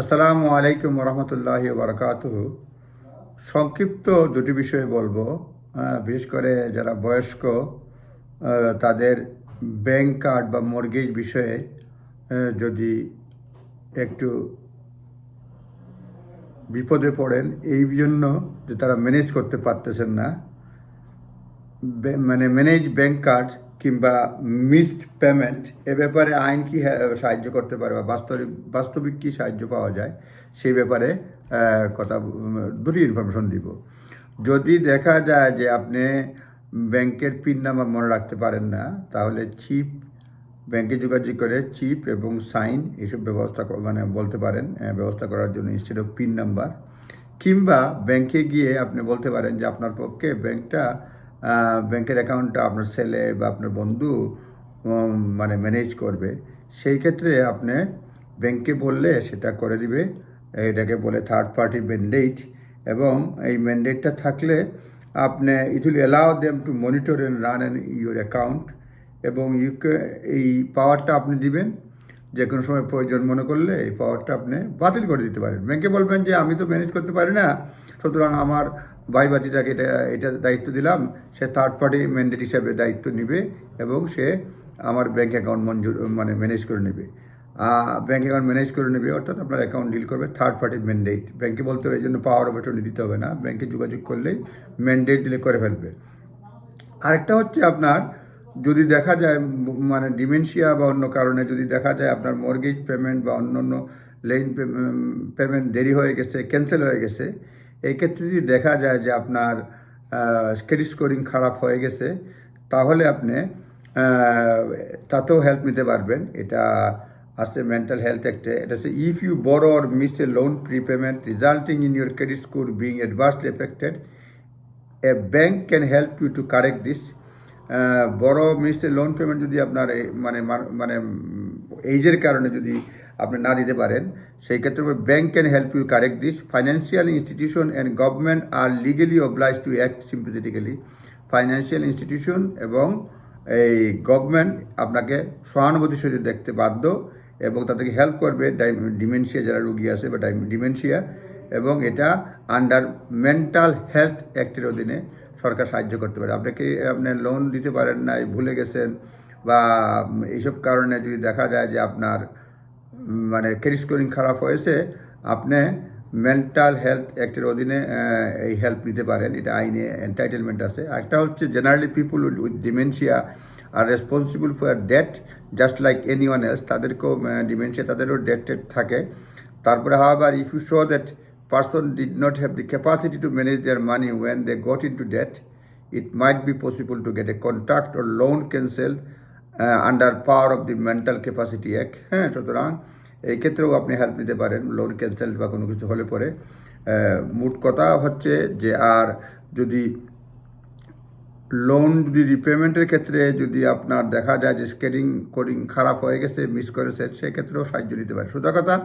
আসসালামু আলাইকুম রহমতুল্লাহ বারকাত সংক্ষিপ্ত দুটি বিষয়ে বলব। বিশেষ করে যারা বয়স্ক তাদের ব্যাংক কার্ড বা মর্গেজ বিষয়ে যদি একটু বিপদে পড়েন, এই জন্য যে তারা ম্যানেজ করতে পারতেছেন না। মানে ম্যানেজ ব্যাংক কার্ড কিংবা মিসড পেমেন্ট এ ব্যাপারে আইন কি হ্যাঁ, সাহায্য করতে পারে বা বাস্তবিক বাস্তবিক কী সাহায্য পাওয়া যায় সেই ব্যাপারে কথা দুটি ইনফরমেশন দিব। যদি দেখা যায় যে আপনি ব্যাংকের পিন নাম্বার মনে রাখতে পারেন না তাহলে চিপ ব্যাংকে যোগাযোগ করে চিপ এবং সাইন এইসব ব্যবস্থা মানে বলতে পারেন ব্যবস্থা করার জন্য ইনস্টেড অফ পিন নাম্বার কিংবা ব্যাংকে গিয়ে আপনি বলতে পারেন যে আপনার পক্ষে ব্যাংকটা ব্যাংকের অ্যাকাউন্টটা আপনার ছেলে বা আপনার বন্ধু মানে ম্যানেজ করবে, সেই ক্ষেত্রে আপনি ব্যাংকে বললে সেটা করে দিবে। এটাকে বলে থার্ড পার্টি ম্যান্ডেট এবং এই ম্যান্ডেটটা থাকলে আপনি it will allow them to monitor and run an your account এবং ইউকে এই পাওয়ারটা আপনি দিবেন। যে কোনো সময় প্রয়োজন মনে করলে এই পাওয়ারটা আপনি বাতিল করে দিতে পারেন। ব্যাংকে বলবেন যে, আমি তো ম্যানেজ করতে পারি না, সুতরাং আমার ভাই বাতিটাকে এটা এটা দায়িত্ব দিলাম, সে থার্ড পার্টি ম্যান্ডেট হিসাবে দায়িত্ব নেবে এবং সে আমার ব্যাঙ্ক অ্যাকাউন্ট মঞ্জুর মানে ম্যানেজ করে নেবে। ব্যাঙ্ক অ্যাকাউন্ট ম্যানেজ করে নেবে, অর্থাৎ আপনার অ্যাকাউন্ট ডিল করবে থার্ড পার্টি ম্যান্ডেট ব্যাঙ্কে বলতে হবে, এই জন্য পাওয়ার অফ অ্যাটর্নি দিতে হবে না। ব্যাঙ্কে যোগাযোগ করলেই ম্যান্ডেট দিলে করে ফেলবে। আরেকটা হচ্ছে আপনার, যদি দেখা যায় মানে ডিমেনশিয়া বা অন্য কারণে যদি দেখা যায় আপনার মর্গেজ পেমেন্ট বা অন্য অন্য লেন পেমেন্ট দেরি হয়ে গেছে ক্যান্সেল হয়ে গেছে এই ক্ষেত্রে যদি দেখা যায় যে আপনার ক্রেডিট স্কোরিং খারাপ হয়ে গেছে, তাহলে আপনি তাতেও হেল্প নিতে পারবেন। এটা আছে মেন্টাল হেলথ অ্যাক্টে এটা হচ্ছে if you borrow or miss a loan prepayment resulting in your credit score being adversely affected a bank can help you to correct this borrow miss a loan payment যদি আপনার এই মানে মানে এইজের কারণে যদি আপনি না দিতে পারেন। সেই ক্ষেত্রে bank can help you correct this financial institution and government are legally obliged to act sympathetically financial institution এবং এই গভর্নমেন্ট আপনাকে সহানুভূতির সহিত দেখতে বাধ্য এবং তাদেরকে হেল্প করবে। ডিমেনশিয়া যারা রুগী আছে বা ডিমেনশিয়া এবং এটা আন্ডার মেন্টাল হেলথ অ্যাক্টের অধীনে সরকার সাহায্য করতে পারে। আপনাকে আপনি লোন দিতে পারেন নাই, ভুলে গেছেন বা এইসব কারণে যদি দেখা যায় যে আপনার মানে ক্রেডিট স্কোরিং খারাপ হয়েছে, আপনি মেন্টাল হেলথ অ্যাক্টের অধীনে এই হেল্প নিতে পারেন। এটা আইনে এন্টাইটেলমেন্ট আছে। আরেকটা হচ্ছে generally people with dementia are responsible for debt just like anyone else তাদেরকেও ডিমেনশিয়া তাদেরও ডেট টেট থাকে। তারপরে however if you show that person did not have the capacity to manage their money when they got into debt it might be possible to get a contract or loan cancelled uh, under power of the mental capacity act হ্যাঁ সুতরাং এই ক্ষেত্রেও আপনি help নিতে পারেন loan cancel বা কোনো কিছু হলে পরে। আহ, মোট কথা হচ্ছে যে আর যদি লোন যদি রিপেমেন্টের ক্ষেত্রে যদি আপনার দেখা যায় যে স্কেডিং কোডিং খারাপ হয়ে গেছে মিস করেছে সেক্ষেত্রেও সাহায্য নিতে পারে। সোজা কথা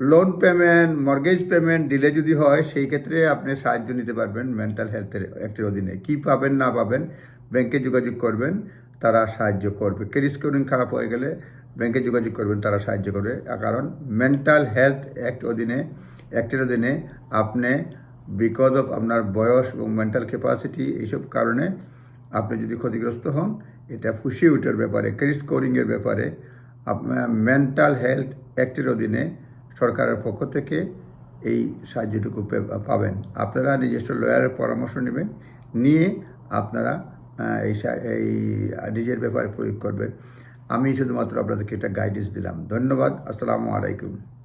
loan payment mortgage payment delay যদি হয় সেই ক্ষেত্রে আপনি সাহায্য নিতে পারবেন মেন্টাল হেলথের একটির অধীনে। কি পাবেন না পাবেন ব্যাংকে যোগাযোগ করবেন। তারা সাহায্য করবে। ক্রেডিট স্কোরিং খারাপ হয়ে গেলে ব্যাংকে যোগাযোগ করবেন, তারা সাহায্য করবে। কারণ মেন্টাল হেলথ অ্যাক্ট অধীনে অ্যাক্টের অধীনে আপনি বিকজ অফ আপনার বয়স এবং মেন্টাল ক্যাপাসিটি এইসব কারণে আপনি যদি ক্ষতিগ্রস্ত হন, এটা ফুসি উঠের ব্যাপারে ক্রেডিট স্কোরিংয়ের ব্যাপারে আপনার মেন্টাল হেলথ অ্যাক্টের অধীনে সরকারের পক্ষ থেকে এই সাহায্যটুকু পাবেন। আপনারা নিজস্ব লয়ারের পরামর্শ নেবেন, নিয়ে আপনারা এই এই নিজের ব্যাপারে প্রয়োগ করবেন। আমি শুধুমাত্র আপনাদেরকে একটা গাইডেন্স দিলাম। ধন্যবাদ। আসসালামু আলাইকুম।